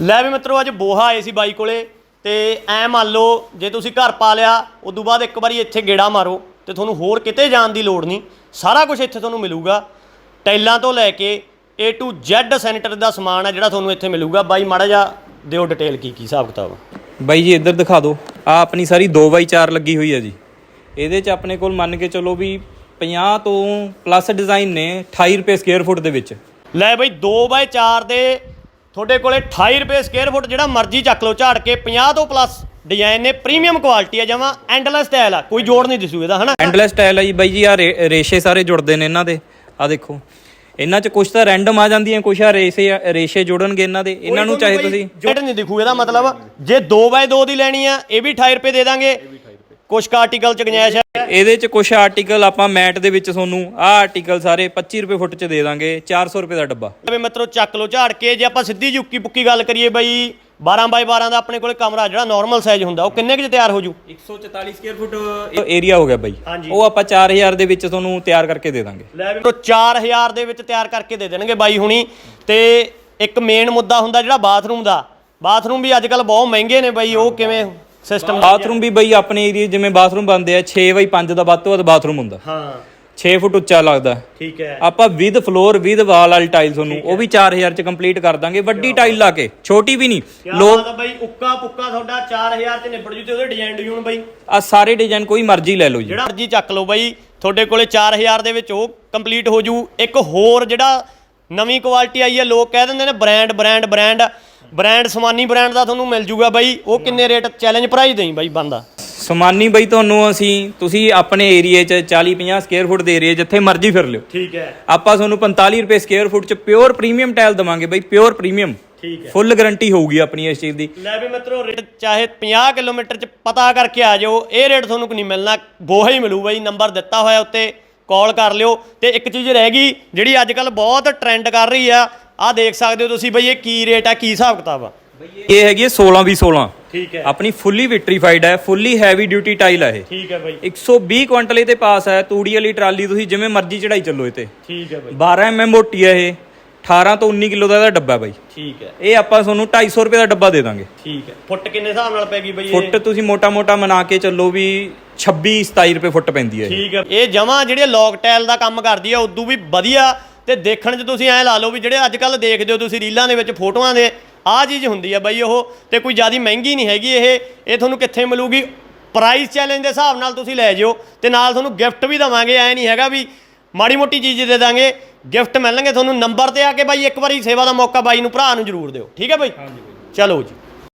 ਲੈ ਵੀ ਮਿੱਤਰੋ ਅੱਜ ਬੋਹਾ ਆਏ ਸੀ ਬਾਈ ਕੋਲੇ ਤੇ ਐ ਮੰਨ ਲਓ ਜੇ ਤੁਸੀਂ ਘਰ ਪਾ ਲਿਆ ਉਦੋਂ ਬਾਅਦ ਇੱਕ ਵਾਰੀ ਇੱਥੇ ਗੇੜਾ ਮਾਰੋ ਤੇ ਤੁਹਾਨੂੰ ਹੋਰ ਕਿਤੇ ਜਾਣ ਦੀ ਲੋੜ ਨਹੀਂ। ਸਾਰਾ ਕੁਝ ਇੱਥੇ ਤੁਹਾਨੂੰ ਮਿਲੂਗਾ। ਟਾਈਲਾਂ ਤੋਂ ਲੈ ਕੇ A to Z ਸੈਨੀਟਰ ਦਾ ਸਮਾਨ ਹੈ ਜਿਹੜਾ ਤੁਹਾਨੂੰ ਇੱਥੇ ਮਿਲੂਗਾ। ਬਾਈ ਮਾੜਾ ਜਿਹਾ ਦਿਓ ਡਿਟੇਲ ਕੀ ਕੀ ਹਿਸਾਬ ਕਿਤਾਬ ਆ। ਬਾਈ ਜੀ ਇੱਧਰ ਦਿਖਾ ਦਿਓ। ਆ ਆਪਣੀ ਸਾਰੀ 2x4 ਲੱਗੀ ਹੋਈ ਹੈ ਜੀ। ਇਹਦੇ 'ਚ ਆਪਣੇ ਕੋਲ ਮੰਨ ਕੇ ਚੱਲੋ ਵੀ 50 ਤੋਂ ਪਲੱਸ ਡਿਜ਼ਾਈਨ ਨੇ 28 ਰੁਪਏ ਸਕੁਅਰ ਫੁੱਟ ਦੇ ਵਿੱਚ। ਲੈ ਬਈ 2x4 ਦੇ ਤੁਹਾਡੇ ਕੋਲੇ 28 ਰੁਪਏ ਸਕੁਅਰ ਫੁੱਟ ਜਿਹੜਾ ਮਰਜ਼ੀ ਚੱਕ ਲਓ ਝਾੜ ਕੇ 50 ਤੋਂ ਪਲੱਸ ਡਿਜ਼ਾਈਨ ਨੇ ਪ੍ਰੀਮੀਅਮ ਕੁਆਲਿਟੀ ਆ ਜਮਾ ਐਂਡਲੈਸ ਸਟਾਈਲ ਆ ਕੋਈ ਜੋੜ ਨਹੀਂ ਦਿਸੂ ਇਹਦਾ ਹਨਾ? ਐਂਡਲੈਸ ਸਟਾਈਲ ਹੈ ਜੀ ਬਾਈ ਜੀ ਆ ਰੇਸ਼ੇ ਸਾਰੇ ਜੁੜਦੇ ਨੇ ਇਹਨਾਂ ਦੇ ਆ ਦੇਖੋ। ਇਹਨਾਂ 'ਚ ਕੁਝ ਤਾਂ ਰੈਂਡਮ ਆ ਜਾਂਦੀਆਂ ਕੁਝ ਆ ਰੇਸ਼ੇ ਰੇਸ਼ੇ ਜੁੜਨਗੇ ਇਹਨਾਂ ਦੇ ਇਹਨਾਂ ਨੂੰ ਚਾਹੇ ਤੁਸੀਂ। ਜੋੜ ਨਹੀਂ ਦਿਖੂ ਇਹਦਾ ਮਤਲਬ ਜੇ 2x2 ਦੀ ਲੈਣੀ ਆ ਇਹ ਵੀ 28 ਰੁਪਏ ਦੇ ਦਾਂਗੇ ਕੁਛ ਕਾ ਆਰਟੀਕਲ ਚ ਗੁੰਜਾਇਸ਼ ਹੈ। ਇਹਦੇ 'ਚ ਕੁਝ ਆਰਟੀਕਲ ਆਪਾਂ ਮੈਟ ਦੇ ਵਿੱਚ ਤੁਹਾਨੂੰ ਆ ਆਰਟੀਕਲ ਸਾਰੇ 25 ਰੁਪਏ ਫੁੱਟ 'ਚ ਦੇ ਦਾਂਗੇ 400 ਰੁਪਏ ਦਾ ਡੱਬਾ। ਵੀ ਮਿੱਤਰੋ ਚੱਕ ਲਓ ਝਾੜ ਕੇ ਜੇ ਆਪਾਂ ਸਿੱਧੀ ਜੁੱਕੀ ਪੁੱਕੀ ਗੱਲ ਕਰੀਏ ਬਈ 12 ਬਾਈ 12 ਦਾ ਆਪਣੇ ਕੋਲੇ ਕਮਰਾ ਜਿਹੜਾ ਨਾਰਮਲ ਸਾਈਜ਼ ਹੁੰਦਾ ਉਹ ਕਿੰਨੇ ਕੁ ਚ ਤਿਆਰ ਹੋ ਜੂ? 144 ਸਕੁਅਰ ਫੁੱਟ ਏਰੀਆ ਹੋ ਗਿਆ ਬਾਈ। ਹਾਂਜੀ। ਉਹ ਆਪਾਂ 4000 ਦੇ ਵਿੱਚ ਤੁਹਾਨੂੰ ਤਿਆਰ ਕਰਕੇ ਦੇ ਦਾਂਗੇ। ਲੈ ਵੀ 4000 ਦੇ ਵਿੱਚ ਤਿਆਰ ਕਰਕੇ ਦੇ ਦੇਣਗੇ ਬਾਈ ਹੁਣੀ। ਤੇ ਇੱਕ ਮੇਨ ਮੁੱਦਾ ਹੁੰਦਾ ਜਿਹੜਾ ਬਾਥਰੂਮ ਦਾ। ਬਾਥਰੂਮ ਵੀ ਅੱਜ ਕੱਲ ਬਹੁਤ ਮਹਿੰਗੇ ਨੇ ਬਾਈ ਉਹ ਕਿਵੇਂ ਸਿਸਟਮ ਬਾਥਰੂਮ ਵੀ ਬਈ ਆਪਣੇ ਏਰੀਆ ਜਿਵੇਂ ਬਾਥਰੂਮ ਬਣਦੇ ਆ 6 ਬਾਈ 5 ਦਾ ਵੱਧ ਤੋਂ ਵੱਧ ਬਾਥਰੂਮ ਹੁੰਦਾ। ਹਾਂ। 6 ਫੁੱਟ ਉੱਚਾ ਲੱਗਦਾ। ਠੀਕ ਹੈ। ਆਪਾਂ ਵਿਦ ਫਲੋਰ ਵਿਦ ਵਾਲ ਵਾਲੀ ਟਾਈਲ ਤੁਹਾਨੂੰ ਉਹ ਵੀ 4000 ਚ ਕੰਪਲੀਟ ਕਰ ਦਾਂਗੇ ਵੱਡੀ ਟਾਈਲ ਲਾ ਕੇ ਛੋਟੀ ਵੀ ਨਹੀਂ। ਲੋ ਬਾਈ ਉੱਕਾ ਪੁੱਕਾ ਤੁਹਾਡਾ 4000 ਚ ਨਿਬੜ ਜੂ ਤੇ ਉਹਦੇ ਡਿਜ਼ਾਈਨ ਡਿਜ਼ਾਈਨ ਬਾਈ। ਆ ਸਾਰੇ ਡਿਜ਼ਾਈਨ ਕੋਈ ਮਰਜ਼ੀ ਲੈ ਲਓ ਜੀ। ਜਿਹੜਾ ਮਰਜ਼ੀ ਚੱਕ ਲਓ ਬਾਈ ਤੁਹਾਡੇ ਕੋਲੇ 4000 ਦੇ ਵਿੱਚ ਉਹ ਕੰਪਲੀਟ ਹੋ ਜੂ। ਇੱਕ ਹੋਰ ਜਿਹੜਾ ਨਵੀਂ ਕੁਆਲਿਟੀ ਆਈ ਹੈ ਲੋਕ ਕਹਿ ਦਿੰਦੇ ਨੇ ਬ੍ਰਾਂਡ ਬ੍ਰਾਂਡ ਬ੍ਰਾਂਡ ਬ੍ਰਾਂਡ ਸਮਾਨੀ ਬ੍ਰਾਂਡ ਦਾ ਤੁਹਾਨੂੰ ਮਿਲ ਜੂਗਾ ਬਾਈ ਉਹ ਕਿੰਨੇ ਰੇਟ ਚੈਲੰਜ ਪ੍ਰਾਈਸ ਦੇਈ ਬਾਈ ਬੰਦਾ? ਸਮਾਨੀ ਬਈ ਤੁਹਾਨੂੰ ਅਸੀਂ ਤੁਸੀਂ ਆਪਣੇ ਏਰੀਆ ਚ 40 50 ਸਕੁਅਰ ਫੁੱਟ ਦੇ ਏਰੀਆ ਜਿੱਥੇ ਮਰਜ਼ੀ ਫਿਰ ਲਿਓ। ਠੀਕ ਹੈ। ਆਪਾਂ ਤੁਹਾਨੂੰ 45 ਰੁਪਏ ਸਕੁਅਰ ਫੁੱਟ ਚ ਪਿਓਰ ਪ੍ਰੀਮੀਅਮ ਟਾਈਲ ਦਵਾਂਗੇ ਬਈ ਪਿਓਰ ਪ੍ਰੀਮੀਅਮ ਠੀਕ ਹੈ। ਫੁੱਲ ਗਾਰੰਟੀ ਹੋਊਗੀ ਆਪਣੀ ਇਸ ਚੀਜ਼ ਦੀ। ਲੈ ਵੀ ਮਿੱਤਰੋ ਰੇਟ ਚਾਹੇ 50 ਕਿਲੋਮੀਟਰ ਚ ਪਤਾ ਕਰਕੇ ਆ ਜਾਓ ਇਹ ਰੇਟ ਤੁਹਾਨੂੰ ਕੋਈ ਨਹੀਂ ਮਿਲਣਾ ਗੋਹਾ ਹੀ ਮਿਲੂ ਬਾਈ ਨੰਬਰ ਦਿੱਤਾ ਹੋਇਆ ਉੱਤੇ ਕਾਲ ਕਰ ਲਿਓ। ਤੇ ਇੱਕ ਚੀਜ਼ ਰਹਿ ਗਈ ਜਿਹੜੀ ਅੱਜ ਕੱਲ ਬਹੁਤ ਟ੍ਰੈਂਡ ਕਰ ਰਹੀ ਆ ਆਹ ਦੇਖ ਸਕਦੇ ਹੋ ਤੁਸੀਂ ਬਈ ਇਹ ਕੀ ਰੇਟ ਆ ਕੀ ਹਿਸਾਬ ਕਿਤਾਬ ਆ? ਇਹ ਹੈਗੀ ਹੈ 16 ਵੀ 16 ਠੀਕ ਹੈ। ਆਪਣੀ ਫੁੱਲੀ ਵਿਟਰੀਫਾਈਡ ਹੈ ਫੁੱਲੀ ਹੈਵੀ ਡਿਊਟੀ ਟਾਈਲ ਹੈ ਇਹ। ਠੀਕ ਹੈ ਬਾਈ। 120 ਕੁਇੰਟਲ ਇਹਦੇ ਪਾਸ ਹੈ ਤੂੜੀ ਵਾਲੀ ਟਰਾਲੀ ਤੁਸੀਂ ਜਿਵੇਂ ਮਰਜ਼ੀ ਚੜਾਈ ਚੱਲੋ ਇਹ ਤੇ। ਠੀਕ ਹੈ ਬਾਈ। 12 ਐਮਐਮ ਮੋਟੀ ਹੈ ਇਹ 18 ਤੋਂ 19 ਕਿਲੋ ਦਾ ਇਹਦਾ ਡੱਬਾ ਬਾਈ। ਠੀਕ ਹੈ। ਇਹ ਆਪਾਂ ਤੁਹਾਨੂੰ 250 ਰੁਪਏ ਦਾ ਡੱਬਾ ਦੇ ਦਾਂਗੇ। ਠੀਕ ਹੈ। ਫੁੱਟ ਕਿੰਨੇ ਹਿਸਾਬ ਨਾਲ ਪੈ ਗਈ ਬਈ ਇਹ? ਫੁੱਟ ਤੁਸੀਂ ਮੋਟਾ ਮੋਟਾ ਮਨਾ ਕੇ ਚੱਲੋ ਵੀ 26 27 ਰੁਪਏ ਫੁੱਟ ਪੈਂਦੀ ਹੈ। ਠੀਕ ਹੈ। ਇਹ ਜਮਾ ਜਿਹੜੇ ਲੌਕ ਟਾਈਲ ਦਾ ਕੰਮ ਕਰਦੀ ਆ ਉਦੋਂ ਵੀ ਵਧੀਆ ਤੇ ਦੇਖਣ 'ਚ ਤੁਸੀਂ ਐ ਲਾ ਲਓ ਵੀ ਜਿਹੜੇ ਅੱਜ ਕੱਲ ਦੇਖਦੇ ਹੋ ਤੁਸੀਂ ਰੀਲਾਂ ਦੇ ਵਿੱਚ ਫੋਟੋਆਂ ਦੇ ਆਹ ਚੀਜ਼ ਹੁੰਦੀ ਆ ਬਈ ਉਹ ਤੇ ਕੋਈ ਜ਼ਿਆਦਾ ਮਹਿੰਗੀ ਨਹੀਂ ਹੈਗੀ ਇਹ ਇਹ ਤੁਹਾਨੂੰ ਕਿੱਥੇ ਮਿਲੂਗੀ? ਪ੍ਰਾਈਸ ਚੈਲੰਜ ਦੇ ਹਿਸਾਬ ਨਾਲ ਤੁਸੀਂ ਲੈ ਜਿਓ ਤੇ ਨਾਲ ਤੁਹਾਨੂੰ ਗਿਫਟ ਵੀ ਦਵਾਂਗੇ ਐ ਨਹੀਂ ਹੈਗਾ ਵੀ ਮਾੜੀ ਮੋਟੀ ਚੀਜ਼ ਦੇ ਦਾਂਗੇ ਗਿਫਟ ਮਿਲਣਗੇ ਤੁਹਾਨੂੰ ਨੰਬਰ ਤੇ ਆ ਕੇ ਬਾਈ ਇੱਕ ਵਾਰੀ ਸੇਵਾ ਦਾ ਮੌਕਾ ਬਾਈ ਨੂੰ ਭਰਾ ਨੂੰ ਜ਼ਰੂਰ ਦਿਓ ਠੀਕ ਹੈ ਬਾਈ। ਚਲੋ ਜੀ।